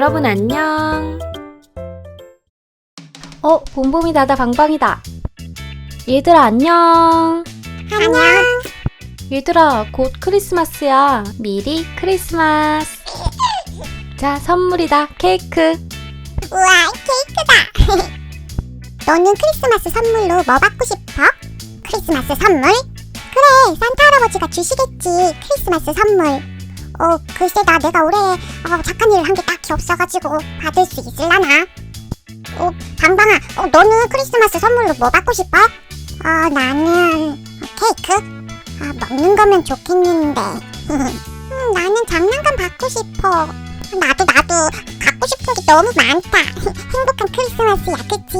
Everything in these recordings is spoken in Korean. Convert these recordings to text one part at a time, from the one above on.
여러분 안녕. 어, 봄봄이 다다 방방이다. 얘들아 안녕. 안녕. 얘들아 곧 크리스마스야. 미리 크리스마스. 자, 선물이다. 케이크. 우와, 케이크다. 너는 크리스마스 선물로 뭐 받고 싶어? 크리스마스 선물? 그래, 산타 할아버지가 주시겠지. 크리스마스 선물. 어, 글쎄 나 내가 올해 어, 착한 일을 한 게 딱히 없어가지고 받을 수 있을라나? 어, 방방아, 어, 너는 크리스마스 선물로 뭐 받고 싶어? 어, 나는 케이크? 아, 먹는 거면 좋겠는데. 음, 나는 장난감 받고 싶어. 나도 나도 갖고 싶은 게 너무 많다. 행복한 크리스마스야, 그치?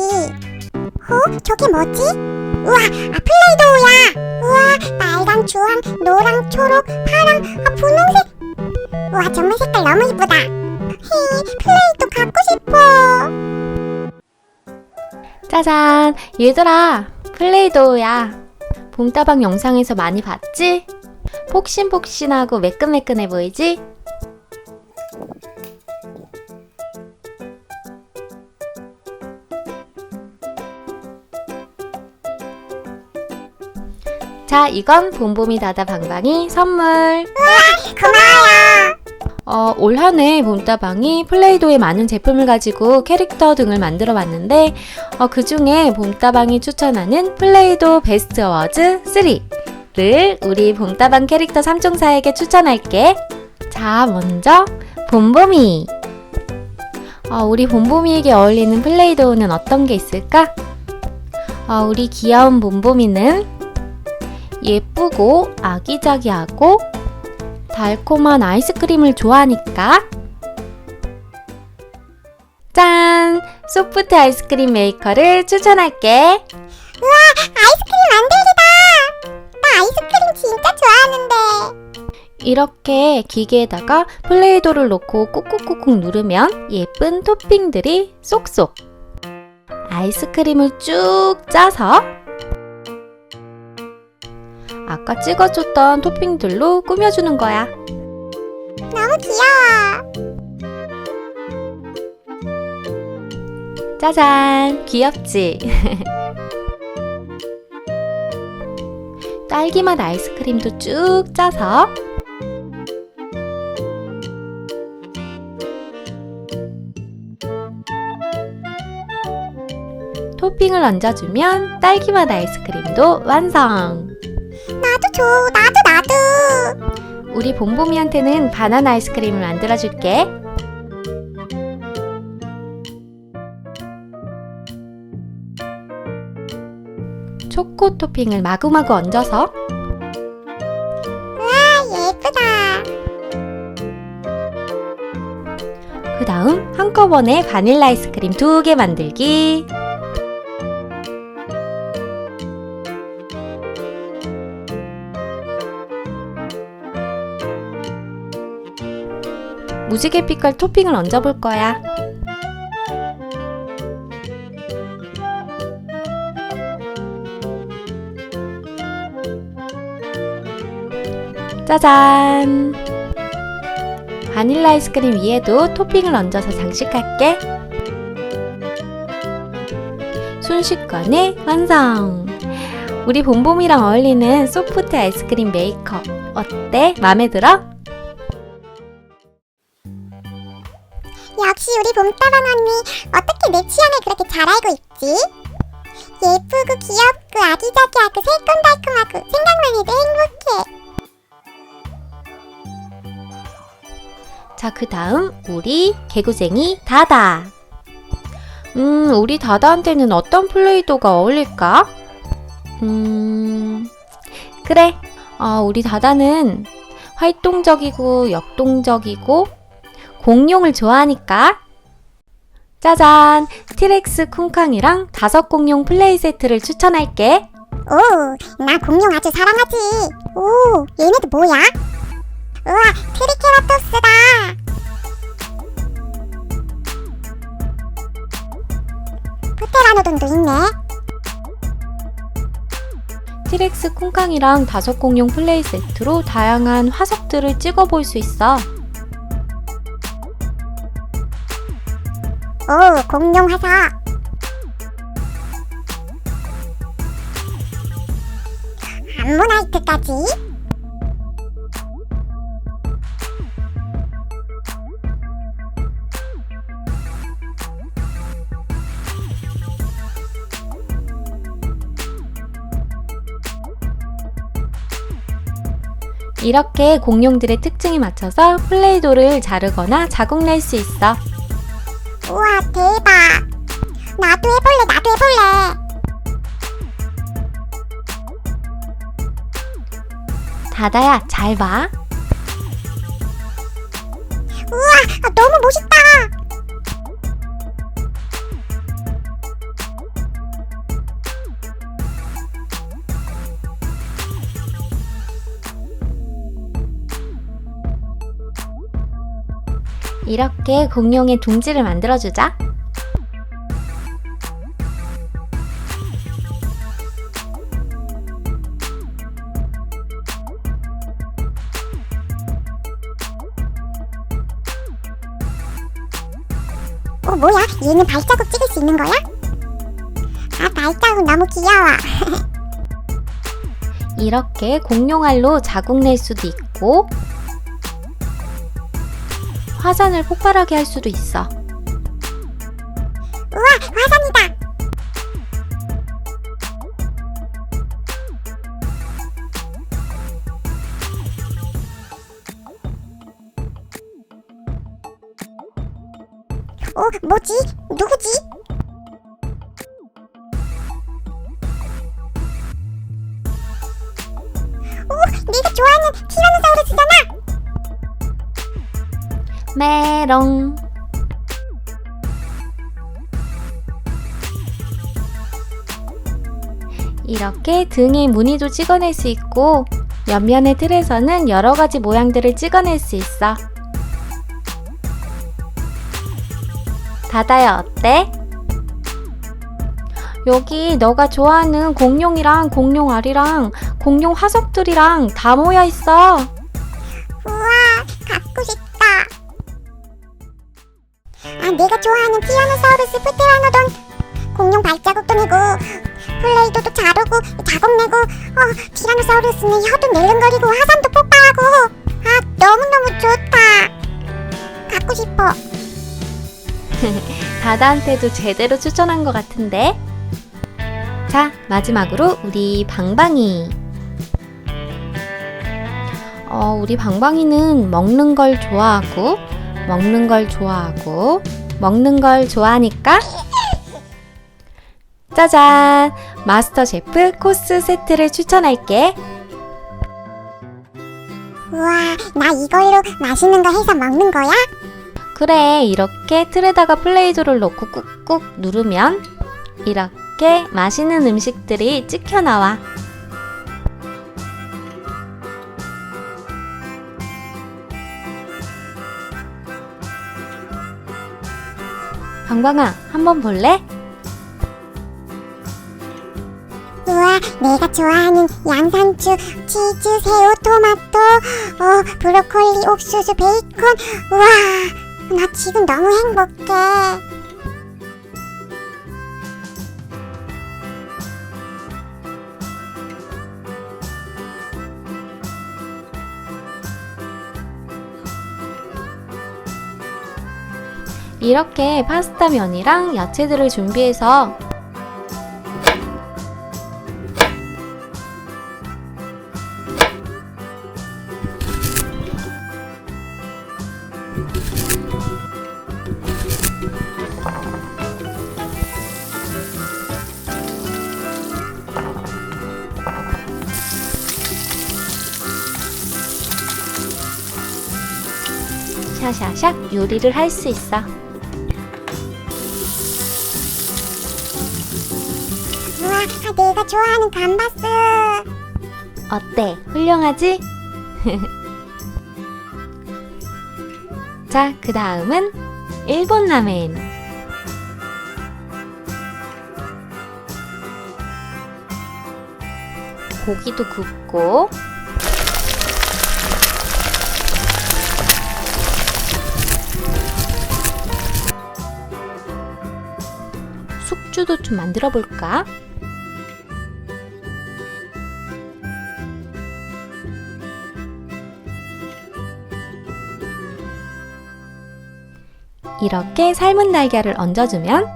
어? 저게 뭐지? 우와, 아, 플레이도우야! 우와, 빨강, 주황, 노랑, 초록, 파랑, 아, 분홍색! 우와, 정말 색깔 너무 이쁘다. 히, 플레이도 갖고 싶어. 짜잔. 얘들아, 플레이도우야. 봄따방 영상에서 많이 봤지? 폭신폭신하고 매끈매끈해 보이지? 자, 이건 봄봄이 다다 방방이 선물. 고마워요. 어, 올 한해 봄따방이 플레이도의 많은 제품을 가지고 캐릭터 등을 만들어 봤는데, 어, 그 중에 봄따방이 추천하는 플레이도 베스트 어워즈 3를 우리 봄따방 캐릭터 3종사에게 추천할게. 자, 먼저, 봄봄이. 어, 우리 봄봄이에게 어울리는 플레이도우는 어떤 게 있을까? 어, 우리 귀여운 봄봄이는 예쁘고 아기자기하고 달콤한 아이스크림을 좋아하니까 짠! 소프트 아이스크림 메이커를 추천할게. 아이스크림 만들기다. 나 아이스크림 진짜 좋아하는데. 이렇게 기계에다가 플레이도를 놓고 꾹꾹꾹꾹 누르면 예쁜 토핑들이 쏙쏙 아이스크림을 쭉 짜서 아까 찍어줬던 토핑들로 꾸며주는 거야. 너무 귀여워. 짜잔! 귀엽지? 딸기맛 아이스크림도 쭉 짜서 토핑을 얹어주면 딸기맛 아이스크림도 완성! 줘. 나도 나도. 우리 봄봄이한테는 바나나 아이스크림을 만들어 줄게. 초코 토핑을 마구마구 얹어서 아, 예쁘다. 그 다음 한꺼번에 바닐라 아이스크림 두 개 만들기. 무지개 빛깔 토핑을 얹어볼 거야. 짜잔! 바닐라 아이스크림 위에도 토핑을 얹어서 장식할게. 순식간에 완성! 우리 봄봄이랑 어울리는 소프트 아이스크림 메이커. 어때? 마음에 들어? 역시 우리 봄따방 언니 어떻게 내 취향을 그렇게 잘 알고 있지? 예쁘고 귀엽고 아기자기하고 새콤달콤하고 생각만 해도 행복해. 자, 그 다음 우리 개구쟁이 다다. 음, 우리 다다한테는 어떤 플레이도가 어울릴까? 음, 그래. 어, 우리 다다는 활동적이고 역동적이고 공룡을 좋아하니까. 짜잔! 티렉스 쿵쾅이랑 다섯 공룡 플레이 세트를 추천할게. 오, 나 공룡 아주 사랑하지. 오, 얘네도 뭐야? 우와, 트리케라톱스다. 프테라노돈도 있네. 티렉스 쿵쾅이랑 다섯 공룡 플레이 세트로 다양한 화석들을 찍어볼 수 있어. 오, 공룡 화석. 암모나이트까지. 이렇게 공룡들의 특징에 맞춰서 플레이도를 자르거나 자국 낼 수 있어. 우와, 대박. 나도 해볼래, 나도 해볼래. 다다야, 잘 봐. 우와, 아, 너무 멋있다. 이렇게 공룡의 둥지를 만들어주자. 어, 뭐야? 얘는 발자국 찍을 수 있는 거야? 아, 발자국 너무 귀여워. 이렇게 공룡알로 자국 낼 수도 있고, 화산을 폭발하게 할 수도 있어. 우와, 화산이다. 메롱. 이렇게 등에 무늬도 찍어낼 수 있고 옆면의 틀에서는 여러 가지 모양들을 찍어낼 수 있어. 다다야 어때? 여기 너가 좋아하는 공룡이랑 공룡 알이랑 공룡 화석들이랑 다 모여 있어. 티라노사우루스 프테라노돈 공룡 발자국도 내고 플레이도도 자르고 작업 내고 어, 티라노사우루스는 혀도 낼름거리고 화산도 폭발하고 아, 너무너무 좋다. 갖고 싶어. 다다한테도 제대로 추천한 것 같은데. 자, 마지막으로 우리 방방이. 어, 우리 방방이는 먹는 걸 좋아하고, 먹는 걸 좋아하고, 먹는 걸 좋아하니까. 짜잔! 마스터 셰프 코스 세트를 추천할게. 우와, 나 이걸로 맛있는 거 해서 먹는 거야? 그래, 이렇게 틀에다가 플레이도를 넣고 꾹꾹 누르면 이렇게 맛있는 음식들이 찍혀 나와. 방방아, 한번 볼래? 우와, 내가 좋아하는 양상추, 치즈, 새우, 토마토, 어, 브로콜리, 옥수수, 베이컨. 우와, 나 지금 너무 행복해. 이렇게 파스타 면이랑 야채들을 준비해서 샤샤샥 요리를 할 수 있어. 내가 좋아하는 감바스. 어때? 훌륭하지? 자, 그 다음은 일본 라멘. 고기도 굽고, 숙주도 좀 만들어 볼까? 이렇게 삶은 달걀을 얹어주면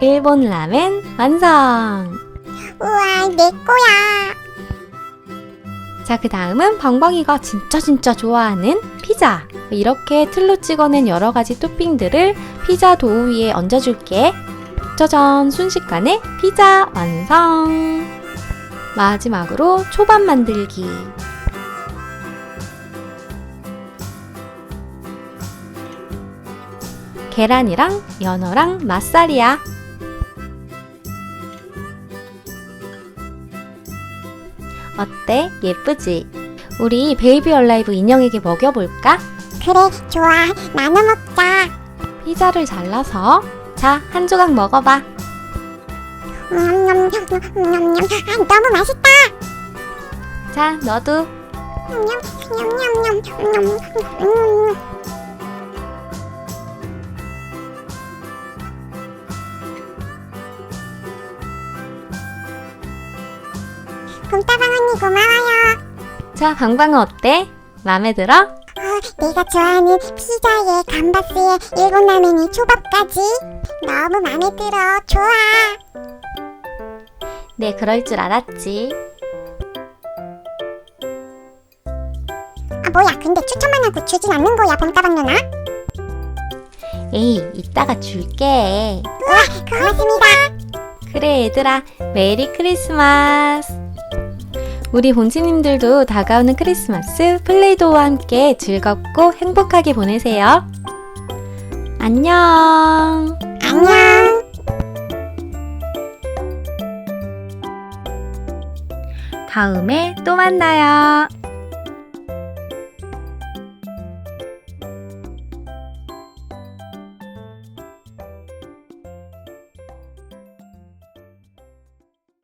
일본 라멘 완성! 우와, 내 거야. 자, 그 다음은 방방이가 진짜 진짜 좋아하는 피자. 이렇게 틀로 찍어낸 여러 가지 토핑들을 피자 도우 위에 얹어줄게. 짜잔! 순식간에 피자 완성! 마지막으로 초밥 만들기. 계란이랑 연어랑 맛살이야. 어때? 예쁘지? 우리 베이비 얼라이브 인형에게 먹여볼까? 그래, 좋아. 나눠 먹자. 피자를 잘라서 자, 한 조각 먹어봐. 냠냠냠, 냠냠. 아, 너무 맛있다. 자, 너도 냠냠냠냠. 음. 곰 고마워요. 자, 방방은 어때? 마음에 들어? 어, 내가 좋아하는 피자에 감바스에 일본 라면에 초밥까지 너무 마음에 들어. 좋아. 네, 그럴 줄 알았지. 아 뭐야? 근데 추천만 하고 주진 않는 거야, 봄따방 누나? 에이, 이따가 줄게. 고맙습니다. 그래, 얘들아. 메리 크리스마스. 우리 본치님들도 다가오는 크리스마스 플레이도우와 함께 즐겁고 행복하게 보내세요. 안녕. 안녕. 다음에 또 만나요.